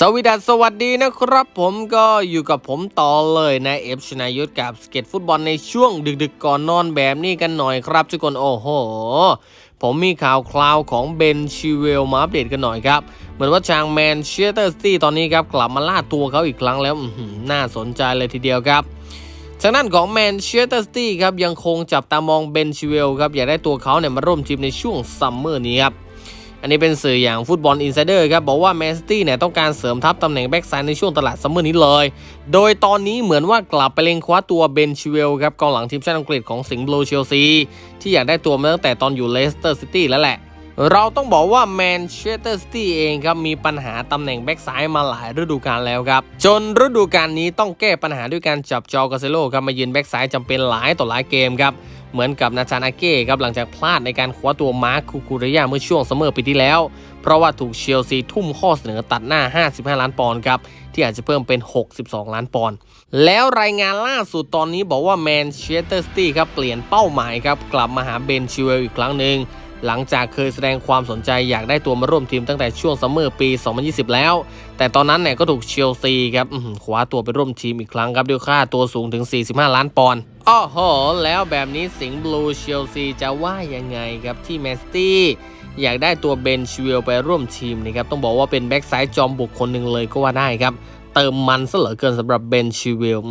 สวัสดีสวัสดีนะครับผมก็อยู่กับผมต่อเลยนะเอฟชนายุทธกับสเก็ตฟุตบอลในช่วงดึกๆก่อนนอนแบบนี้กันหน่อยครับทุกคนโอ้โห ผมมีข่าวคราวของเบนชิเวลมาอัปเดตกันหน่อยครับ เหมือนว่าชางแมนเชสเตอร์ซิตี้ตอนนี้ครับ กลับมาล่าตัวเขาอีกครั้งแล้วน่าสนใจเลยทีเดียวครับทางด้านของแมนเชสเตอร์ซิตี้ครับยังคงจับตามองเบนชิเวลครับอยากได้ตัวเขาเนี่ยมาร่วมทีมในช่วงซัมเมอร์นี้ครับ อันนี้เป็นสื่ออย่างฟุตบอลอินไซเดอร์ครับบอกว่าแมนซิตี้เนี่ยต้องการเสริมทัพตำแหน่งแบ็กซ้ายในช่วงตลาดซัมเมอร์นี้เลย โดยตอนนี้เหมือนว่ากลับไปเล็งคว้าตัวเบนชิเวลครับกองหลังทีมชาติอังกฤษของสิงห์บลูเชลซีที่อยากได้ตัวมาตั้งแต่ตอนอยู่เลสเตอร์ซิตี้แล้วแหละเราต้องบอกว่าแมนเชสเตอร์ซิตี้เองครับมีปัญหาตำแหน่งแบ็กซ้ายมาหลายฤดูกาลแล้วครับ จนฤดูกาลนี้ต้องแก้ปัญหาด้วยการจับจอกาเซโลครับมายืนแบ็กซ้ายจำเป็นหลายต่อหลายเกมครับ เหมือนกับนาธานอาเก้ครับหลังจากพลาดในการคว้าตัวมาร์คคูคูเรียเมื่อช่วงซัมเมอร์ปีที่แล้ว เพราะว่าถูกเชลซีทุ่มข้อเสนอตัดหน้า 55 ล้านปอนด์ครับที่อาจจะเพิ่มเป็น 62 ล้านปอนด์แล้วรายงานล่าสุดตอนนี้บอกว่าแมนเชสเตอร์ซิตี้ครับเปลี่ยนเป้าหมายครับกลับมาหาเบนชิเวลอีกครั้งหนึ่งหลังจากเคยแสดงความสนใจอยากได้ตัวมาร่วมทีมตั้งแต่ช่วงซัมเมอร์ปี 2020 แล้ว แต่ตอนนั้นเนี่ยก็ถูกเชลซีครับคว้าตัวไปร่วมทีมอีกครั้งครับด้วยค่าตัวสูงถึง 45 ล้านปอนด์ อ้โห แล้วแบบนี้สิงห์บลูเชลซีจะว่ายังไงครับที่แมนซิตี้อยากได้ตัวเบนชิวลไปร่วมทีมนะครับ ต้องบอกว่าเป็นแบ็กซ้ายจอมบุกคนหนึ่งเลยก็ว่าได้ครับ เติมมันซะเหลือเกินสำหรับเบนชิวล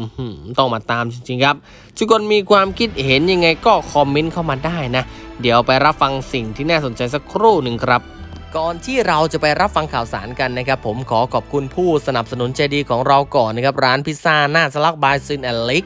ต้องมาตามจริงๆครับทุกคนมีความคิดเห็นยังไงก็คอมเมนต์เข้ามาได้นะ เดี๋ยวไปรับฟังสิ่งที่น่าสนใจสักครู่หนึ่งครับก่อนที่เราจะไปรับฟังข่าวสารกันนะครับ ผมขอขอบคุณผู้สนับสนุนใจดีของเราก่อนนะครับ ร้านพิซซ่าหน้าสลักบายซินแอนลิก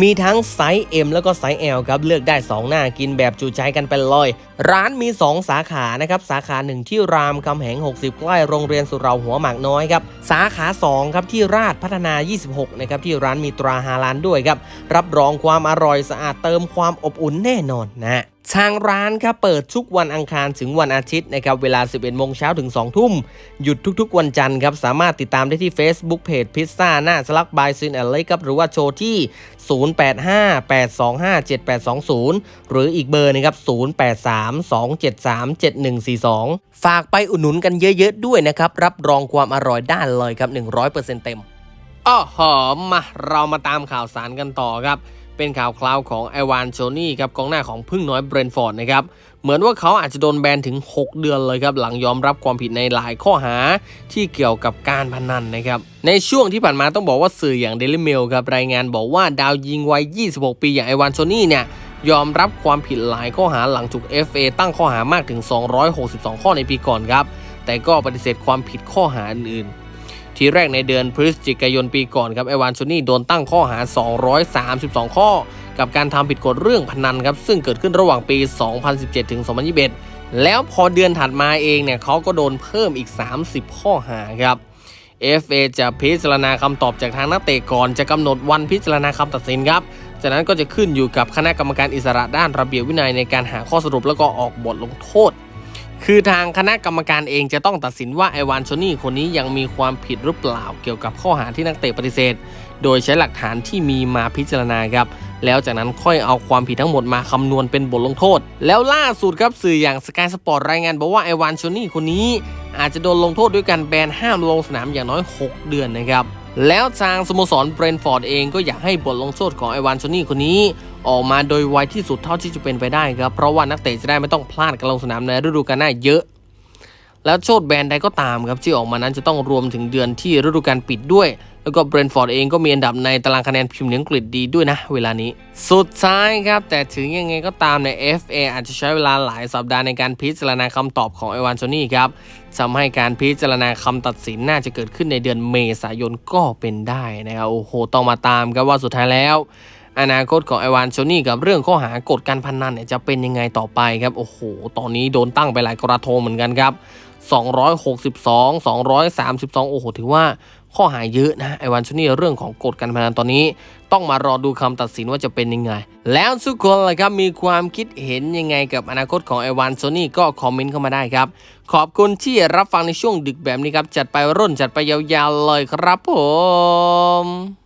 มีทั้งไซส์ M แล้วก็ไซส์ L ครับ เลือกได้ 2 หน้ากินแบบจุใจกันไปเลย ร้านมี 2 สาขานะครับ สาขา 1 ที่รามคำแหง 60 ใกล้โรงเรียนสุเหราหัวหมากน้อยครับ สาขา 2 ครับ ที่ราชพัฒนา 26 นะครับ ที่ร้านมีตราฮาลานด้วยครับ รับรองความอร่อยสะอาดเติมความอบอุ่นแน่นอนนะ ทางร้านครับเปิดทุกวันอังคารถึงวันอาทิตย์นะครับเวลา 11โมงเช้าถึง 2 ทุ่ม หยุดทุกๆ วันจันทร์ครับสามารถติดตามได้ที่ Facebook Page พิซซ่าหน้าสลักบายซินแอนเล็กครับหรือว่าโชว์ที่ 0858257820 หรืออีกเบอร์นะครับ0832737142 ฝากไปอุดหนุนกันเยอะๆด้วยนะครับ รับรองความอร่อยได้เลยครับ 100%เต็มอ้อหอมมาเรามาตามข่าวสารกันต่อครับ เป็นข่าวคราวของไอวานโชนี่ครับกองหน้าของพึ่งน้อยเบรนฟอร์ดนะครับเหมือนว่าเขาอาจจะโดนแบนถึง 6 เดือนเลยครับหลังยอมรับความผิดในหลายข้อหาที่เกี่ยวกับการพนันนะครับในช่วงที่ผ่านมาต้องบอกว่าสื่ออย่าง Daily Mail ครับรายงานบอกว่าดาวยิงวัย 26 ปีอย่างไอวานโชนี่เนี่ยยอมรับความผิดหลายข้อหาหลังถูก FA ตั้งข้อหามากถึง 262 ข้อในปีก่อนครับแต่ก็ปฏิเสธความผิดข้อหาอื่นๆ ทีแรกในเดือนพฤศจิกายนปีก่อนครับไอวานโชนี่โดนตั้งข้อหา 232 ข้อ กับการทำผิดกฎเรื่องพนันครับ ซึ่งเกิดขึ้นระหว่างปี 2017 ถึง 2021 แล้วพอเดือนถัดมาเองเนี่ยเขาก็โดนเพิ่มอีก 30 ข้อหาครับ FA จะพิจารณาคำตอบจากทางนักเตะก่อนจะกำหนดวันพิจารณาคำตัดสินครับ จากนั้นก็จะขึ้นอยู่กับคณะกรรมการอิสระด้านระเบียบวินัยในการหาข้อสรุปแล้วก็ออกบทลงโทษ คือทางคณะกรรมการเองจะต้องตัดสินว่าไอวานโชนี่คนนี้ยังมีความผิดหรือเปล่าเกี่ยวกับข้อหาที่นักเตะปฏิเสธ โดยใช้หลักฐานที่มีมาพิจารณาครับ แล้วจากนั้นค่อยเอาความผิดทั้งหมดมาคำนวณเป็นบทลงโทษ แล้วล่าสุดครับสื่ออย่างสกายสปอร์ตรายงานบอกว่าไอวานโชนี่คนนี้ อาจจะโดนลงโทษด้วยการแบนห้ามลงสนามอย่างน้อย 6 เดือนนะครับแล้วทางสโมสรเบรนฟอร์ดเองก็อยากให้บทลงโทษของไอวานโชนี่คนนี้ ออกมาโดยไวที่สุดเท่าที่จะเป็นไปได้ครับ เพราะว่านักเตะจะได้ไม่ต้องพลาดการลงสนามในฤดูกาลหน้าเยอะ แล้วโทษแบนใดก็ตามครับที่ออกมานั้นจะต้องรวมถึงเดือนที่ฤดูกาลปิดด้วย แล้วก็เบรนฟอร์ดเองก็มีอันดับในตารางคะแนนพรีเมียงกฤษดีด้วยนะ เวลานี้ สุดท้ายครับ แต่ถึงยังไงก็ตามใน FA อาจจะใช้เวลาหลายสัปดาห์ในการพิจารณาคำตอบของไอวานโชนี่ครับทำให้การพิจารณาคำตัดสินน่าจะเกิดขึ้นในเดือนเมษายนก็เป็นได้นะครับโอ้โหต้องมาตามครับว่าสุดท้ายแล้ว อนาคตของไอวานโชนี่กับเรื่องข้อหากฎการพนันเนี่ยจะเป็นยังไงต่อไปครับโอ้โห ตอนนี้โดนตั้งไปหลายกระทงเหมือนกันครับ 262 232 โอ้โห ถือว่าข้อหาเยอะนะไอวานโชนี่เรื่องของกฎการพนันตอนนี้ ต้องมารอดูคำตัดสินว่าจะเป็นยังไง แล้วทุกคนล่ะครับมีความคิดเห็นยังไงกับอนาคตของไอวานโซนี่ก็คอมเมนต์เข้ามาได้ครับ ขอบคุณที่รับฟังในช่วงดึกแบบนี้ครับ จัดไปร่นจัดไปยาวๆเลยครับผม